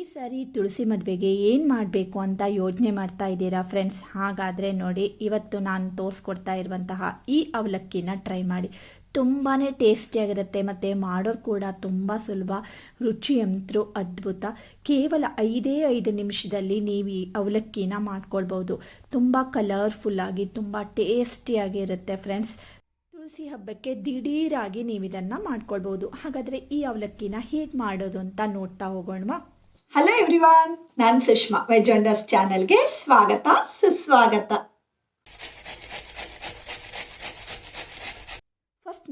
ಈ ಸಾರಿ ತುಳಸಿ ಮದುವೆಗೆ ಏನು ಮಾಡಬೇಕು ಅಂತ ಯೋಚನೆ ಮಾಡ್ತಾ ಇದ್ದೀರಾ ಫ್ರೆಂಡ್ಸ್ ಹಾಗಾದರೆ ನೋಡಿ, ಇವತ್ತು ನಾನು ತೋರಿಸ್ಕೊಡ್ತಾ ಇರುವಂತಹ ಈ ಅವಲಕ್ಕಿನ ಟ್ರೈ ಮಾಡಿ. ತುಂಬಾ ಟೇಸ್ಟಿಯಾಗಿರುತ್ತೆ ಮತ್ತು ಮಾಡೋರು ಕೂಡ ತುಂಬ ಸುಲಭ ರುಚಿ ಅಂತೂ ಅದ್ಭುತ. ಕೇವಲ ಐದೇ ಐದು ನಿಮಿಷದಲ್ಲಿ ನೀವು ಈ ಅವಲಕ್ಕಿನ ಮಾಡ್ಕೊಳ್ಬೋದು. ತುಂಬ ಕಲರ್ಫುಲ್ಲಾಗಿ ತುಂಬ ಟೇಸ್ಟಿಯಾಗಿರುತ್ತೆ ಫ್ರೆಂಡ್ಸ್ ತುಳಸಿ ಹಬ್ಬಕ್ಕೆ ದಿಢೀರಾಗಿ ನೀವು ಇದನ್ನು ಮಾಡ್ಕೊಳ್ಬೋದು. ಹಾಗಾದರೆ ಈ ಅವಲಕ್ಕಿನ ಹೇಗೆ ಮಾಡೋದು ಅಂತ ನೋಡ್ತಾ ಹೋಗೋಣವಾ? ಹಲೋ ಎವ್ರಿವಾನ್ ನಾನು ಸುಷ್ಮಾ. ವೆಜ್ ಅಂಡರ್ಸ್ ಚಾನೆಲ್ಗೆ ಸ್ವಾಗತ ಸುಸ್ವಾಗತ.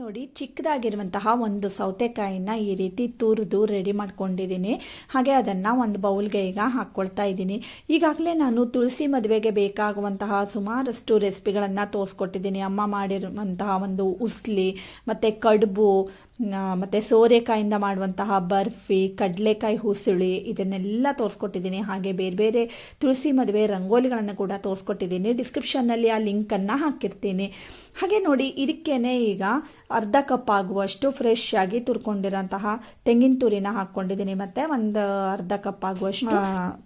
ನೋಡಿ, ಚಿಕ್ಕದಾಗಿರುವಂತಹ ಒಂದು ಸೌತೆಕಾಯಿನ ಈ ರೀತಿ ತುರಿದು ರೆಡಿ ಮಾಡ್ಕೊಂಡಿದ್ದೀನಿ. ಹಾಗೆ ಅದನ್ನು ಒಂದು ಬೌಲ್ಗೆ ಈಗ ಹಾಕ್ಕೊಳ್ತಾ ಇದ್ದೀನಿ. ಈಗಾಗಲೇ ನಾನು ತುಳಸಿ ಮದುವೆಗೆ ಬೇಕಾಗುವಂತಹ ಸುಮಾರಷ್ಟು ರೆಸಿಪಿಗಳನ್ನು ತೋರಿಸ್ಕೊಟ್ಟಿದ್ದೀನಿ. ಅಮ್ಮ ಮಾಡಿರುವಂತಹ ಒಂದು ಉಸ್ಲಿ, ಮತ್ತು ಕಡುಬು ಮತ್ತು ಸೋರೆಕಾಯಿಂದ ಮಾಡುವಂತಹ ಬರ್ಫಿ, ಕಡಲೆಕಾಯಿ ಹುಸುಳಿ ಇದನ್ನೆಲ್ಲ ತೋರಿಸ್ಕೊಟ್ಟಿದ್ದೀನಿ. ಹಾಗೆ ಬೇರೆ ಬೇರೆ ತುಳಸಿ ಮದುವೆ ರಂಗೋಲಿಗಳನ್ನು ಕೂಡ ತೋರಿಸ್ಕೊಟ್ಟಿದ್ದೀನಿ. ಡಿಸ್ಕ್ರಿಪ್ಷನ್ನಲ್ಲಿ ಆ ಲಿಂಕನ್ನು ಹಾಕಿರ್ತೀನಿ. ಹಾಗೆ ನೋಡಿ, ಇದಕ್ಕೇನೆ ಈಗ ಅರ್ಧ ಕಪ್ ಆಗುವಷ್ಟು ಫ್ರೆಶ್ ಆಗಿ ತುರ್ಕೊಂಡಿರೋಂತಹ ತೆಂಗಿನ ತುರಿನ ಹಾಕೊಂಡಿದ್ದೀನಿ ಮತ್ತೆ ಒಂದು ಅರ್ಧ ಕಪ್ ಆಗುವಷ್ಟು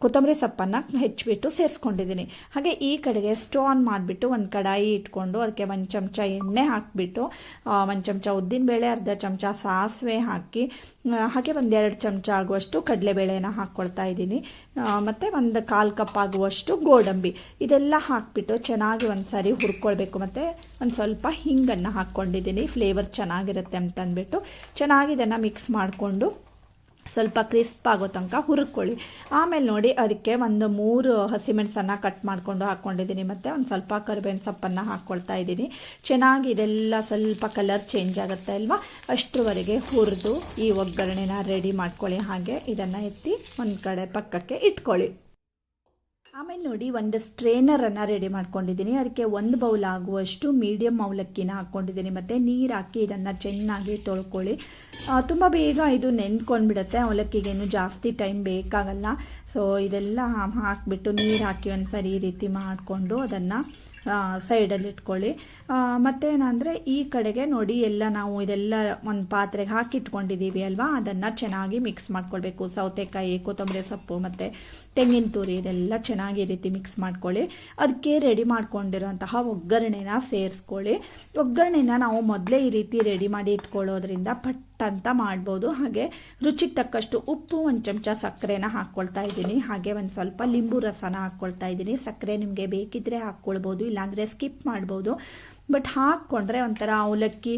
ಕೊತ್ತಂಬರಿ ಸೊಪ್ಪನ್ನು ಹೆಚ್ಚಿಬಿಟ್ಟು ಸೇರಿಸ್ಕೊಂಡಿದ್ದೀನಿ. ಹಾಗೆ ಈ ಕಡೆಗೆ ಸ್ಟೋ ಆನ್ ಮಾಡಿಬಿಟ್ಟು ಒಂದು ಕಡಾಯಿ ಇಟ್ಕೊಂಡು ಅದಕ್ಕೆ ಒಂದು ಚಮಚ ಎಣ್ಣೆ ಹಾಕಿಬಿಟ್ಟು ಒಂದು ಚಮಚ ಉದ್ದಿನಬೇಳೆ ಅರ್ಧ ಚಮಚ ಸಾಸಿವೆ ಹಾಕಿ ಹಾಗೆ ಒಂದೆರಡು ಚಮಚ ಆಗುವಷ್ಟು ಕಡಲೆಬೇಳೆನ ಹಾಕ್ಕೊಳ್ತಾ ಇದ್ದೀನಿ. ಮತ್ತು ಒಂದು ಕಾಲು ಕಪ್ ಆಗುವಷ್ಟು ಗೋಡಂಬಿ. ಇದೆಲ್ಲ ಹಾಕಿಬಿಟ್ಟು ಚೆನ್ನಾಗಿ ಒಂದು ಸಾರಿ ಹುರ್ಕೊಳ್ಬೇಕು. ಮತ್ತು ಒಂದು ಸ್ವಲ್ಪ ಹಿಂಗನ್ನು ಹಾಕ್ಕೊಂಡಿದ್ದೀನಿ. ಫ್ಲೇವರ್ ಚೆನ್ನಾಗಿರುತ್ತೆ ಅಂತಂದ್ಬಿಟ್ಟು ಚೆನ್ನಾಗಿ ಇದನ್ನು ಮಿಕ್ಸ್ ಮಾಡಿಕೊಂಡು ಸ್ವಲ್ಪ ಕ್ರಿಸ್ಪ್ ಆಗೋ ತನಕ ಹುರ್ಕೊಳ್ಳಿ. ಆಮೇಲೆ ನೋಡಿ ಅದಕ್ಕೆ ಒಂದು ಮೂರು ಹಸಿಮೆಣಸನ್ನು ಕಟ್ ಮಾಡಿಕೊಂಡು ಹಾಕ್ಕೊಂಡಿದ್ದೀನಿ ಮತ್ತು ಒಂದು ಸ್ವಲ್ಪ ಕರಿಬೇವಿನ ಸೊಪ್ಪನ್ನು ಹಾಕ್ಕೊಳ್ತಾ ಇದ್ದೀನಿ ಚೆನ್ನಾಗಿ ಇದೆಲ್ಲ ಸ್ವಲ್ಪ ಕಲರ್ ಚೇಂಜ್ ಆಗುತ್ತೆ ಅಲ್ವಾ? ಅಷ್ಟರವರೆಗೆ ಹುರಿದು ಈ ಒಗ್ಗರಣೆನ ರೆಡಿ ಮಾಡ್ಕೊಳ್ಳಿ. ಹಾಗೆ ಇದನ್ನು ಎತ್ತಿ ಒಂದು ಕಡೆ ಪಕ್ಕಕ್ಕೆ ಇಟ್ಕೊಳ್ಳಿ. ಆಮೇಲೆ ನೋಡಿ ಒಂದು ಸ್ಟ್ರೇನರನ್ನು ರೆಡಿ ಮಾಡ್ಕೊಂಡಿದ್ದೀನಿ. ಅದಕ್ಕೆ ಒಂದು ಬೌಲ್ ಆಗುವಷ್ಟು ಮೀಡಿಯಮ್ ಅವಲಕ್ಕಿನ ಹಾಕ್ಕೊಂಡಿದ್ದೀನಿ. ಮತ್ತು ನೀರು ಹಾಕಿ ಇದನ್ನು ಚೆನ್ನಾಗಿ ತೊಳ್ಕೊಳ್ಳಿ. ತುಂಬ ಬೇಗ ಇದು ನೆಂದ್ಕೊಂಡ್ಬಿಡುತ್ತೆ. ಅವಲಕ್ಕಿಗೇನು ಜಾಸ್ತಿ ಟೈಮ್ ಬೇಕಾಗಲ್ಲ. ಸೊ ಇದೆಲ್ಲ ಹಾಕಿಬಿಟ್ಟು ನೀರು ಹಾಕಿ ಒಂದು ಸರಿ ಈ ರೀತಿ ಮಾಡಿಕೊಂಡು ಅದನ್ನು ಸೈಡಲ್ಲಿ ಇಟ್ಕೊಳ್ಳಿ. ಮತ್ತೇನಂದರೆ ಈ ಕಡೆಗೆ ನೋಡಿ, ಎಲ್ಲ ನಾವು ಇದೆಲ್ಲ ಒಂದು ಪಾತ್ರೆಗೆ ಹಾಕಿ ಇಟ್ಕೊಂಡಿದ್ದೀವಿ ಅಲ್ವಾ? ಅದನ್ನು ಚೆನ್ನಾಗಿ ಮಿಕ್ಸ್ ಮಾಡ್ಕೊಳ್ಬೇಕು. ಸೌತೆಕಾಯಿ, ಕೊತ್ತಂಬರಿ ಸೊಪ್ಪು ಮತ್ತು ತೆಂಗಿನ ತುರಿ, ಇದೆಲ್ಲ ಚೆನ್ನಾಗಿ ಈ ರೀತಿ ಮಿಕ್ಸ್ ಮಾಡ್ಕೊಳ್ಳಿ. ಅದಕ್ಕೆ ರೆಡಿ ಮಾಡ್ಕೊಂಡಿರೋಂತಹ ಒಗ್ಗರಣೆನ ಸೇರಿಸ್ಕೊಳ್ಳಿ. ಒಗ್ಗರಣೆನ ನಾವು ಮೊದಲೇ ಈ ರೀತಿ ರೆಡಿ ಮಾಡಿ ಇಟ್ಕೊಳ್ಳೋದ್ರಿಂದ ಪಟ್ ಅಂತ ಮಾಡ್ಬೋದು. ಹಾಗೆ ರುಚಿಗೆ ತಕ್ಕಷ್ಟು ಉಪ್ಪು, ಒಂದು ಚಮಚ ಸಕ್ಕರೆನ ಹಾಕ್ಕೊಳ್ತಾ ಇದ್ದೀನಿ. ಹಾಗೆ ಒಂದು ಸ್ವಲ್ಪ ಲಿಂಬು ರಸನ ಹಾಕ್ಕೊಳ್ತಾ ಇದ್ದೀನಿ. ಸಕ್ಕರೆ ನಿಮಗೆ ಬೇಕಿದ್ರೆ ಹಾಕ್ಕೊಳ್ಬೋದು ಇಲ್ಲಾಂದರೆ ಸ್ಕಿಪ್ ಮಾಡ್ಬೋದು. ಬಟ್ ಹಾಕ್ಕೊಂಡ್ರೆ ಒಂಥರ ಅವಲಕ್ಕಿ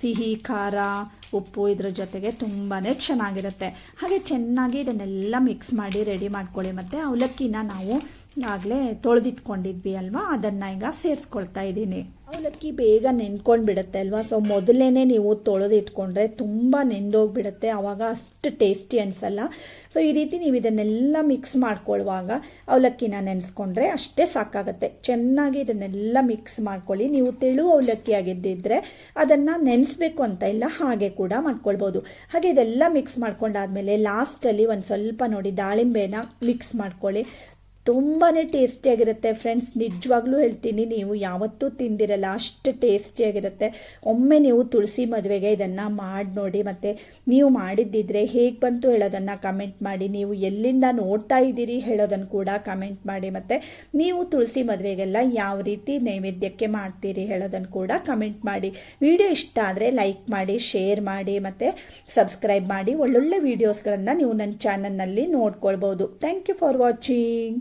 ಸಿಹಿ, ಖಾರ, ಉಪ್ಪು ಇದ್ರ ಜೊತೆಗೆ ತುಂಬಾ ಚೆನ್ನಾಗಿರುತ್ತೆ. ಹಾಗೆ ಚೆನ್ನಾಗಿ ಇದನ್ನೆಲ್ಲ ಮಿಕ್ಸ್ ಮಾಡಿ ರೆಡಿ ಮಾಡ್ಕೊಳ್ಳಿ ಮತ್ತು ಅವಲಕ್ಕಿನ ನಾವು ಆಗಲೇ ತೊಳೆದಿಟ್ಕೊಂಡಿದ್ವಿ ಅಲ್ವಾ? ಅದನ್ನು ಈಗ ಸೇರಿಸ್ಕೊಳ್ತಾ ಇದ್ದೀನಿ. ಅವಲಕ್ಕಿ ಬೇಗ ನೆನ್ಕೊಂಡು ಬಿಡುತ್ತೆ ಅಲ್ವಾ? ಸೊ ಮೊದಲೇ ನೀವು ತೊಳೆದಿಟ್ಕೊಂಡ್ರೆ ತುಂಬ ನೆಂದೋಗ್ಬಿಡುತ್ತೆ. ಆವಾಗ ಅಷ್ಟು ಟೇಸ್ಟಿ ಅನಿಸಲ್ಲ. ಸೊ ಈ ರೀತಿ ನೀವು ಇದನ್ನೆಲ್ಲ ಮಿಕ್ಸ್ ಮಾಡ್ಕೊಳ್ಳುವಾಗ ಅವಲಕ್ಕಿನ ನೆನೆಸ್ಕೊಂಡ್ರೆ ಅಷ್ಟೇ ಸಾಕಾಗುತ್ತೆ. ಚೆನ್ನಾಗಿ ಇದನ್ನೆಲ್ಲ ಮಿಕ್ಸ್ ಮಾಡ್ಕೊಳ್ಳಿ. ನೀವು ತೆಳು ಅವಲಕ್ಕಿ ಆಗಿದ್ದಿದ್ರೆ ಅದನ್ನು ನೆನೆಸ್ಬೇಕು ಅಂತ ಇಲ್ಲ, ಹಾಗೆ ಕೂಡ ಮಾಡ್ಕೊಳ್ಬೋದು. ಹಾಗೆ ಇದೆಲ್ಲ ಮಿಕ್ಸ್ ಮಾಡ್ಕೊಂಡಾದ್ಮೇಲೆ ಲಾಸ್ಟಲ್ಲಿ ಒಂದು ಸ್ವಲ್ಪ ನೋಡಿ ದಾಳಿಂಬೆನ ಮಿಕ್ಸ್ ಮಾಡ್ಕೊಳ್ಳಿ. ತುಂಬಾ ಟೇಸ್ಟಿಯಾಗಿರುತ್ತೆ ಫ್ರೆಂಡ್ಸ್ ನಿಜವಾಗ್ಲೂ ಹೇಳ್ತೀನಿ, ನೀವು ಯಾವತ್ತೂ ತಿಂದಿರಲ್ಲ, ಅಷ್ಟು ಟೇಸ್ಟಿಯಾಗಿರುತ್ತೆ ಒಮ್ಮೆ ನೀವು ತುಳಸಿ ಮದುವೆಗೆ ಇದನ್ನು ಮಾಡಿ ನೋಡಿ, ಮತ್ತು ನೀವು ಮಾಡಿದ್ದಿದ್ರೆ ಹೇಗೆ ಬಂತು ಹೇಳೋದನ್ನು ಕಮೆಂಟ್ ಮಾಡಿ, ನೀವು ಎಲ್ಲಿಂದ ನೋಡ್ತಾ ಇದ್ದೀರಿ ಹೇಳೋದನ್ನು ಕೂಡ ಕಮೆಂಟ್ ಮಾಡಿ, ಮತ್ತು ನೀವು ತುಳಸಿ ಮದುವೆಗೆಲ್ಲ ಯಾವ ರೀತಿ ನೈವೇದ್ಯಕ್ಕೆ ಮಾಡ್ತೀರಿ ಹೇಳೋದನ್ನು ಕೂಡ ಕಮೆಂಟ್ ಮಾಡಿ. ವಿಡಿಯೋ ಇಷ್ಟ ಆದರೆ ಲೈಕ್ ಮಾಡಿ ಶೇರ್ ಮಾಡಿ, ಮತ್ತು ಸಬ್ಸ್ಕ್ರೈಬ್ ಮಾಡಿ. ಒಳ್ಳೊಳ್ಳೆ ವೀಡಿಯೋಸ್ಗಳನ್ನು ನೀವು ನನ್ನ ಚಾನಲ್ನಲ್ಲಿ ನೋಡ್ಕೊಳ್ಬೋದು. Thank you for watching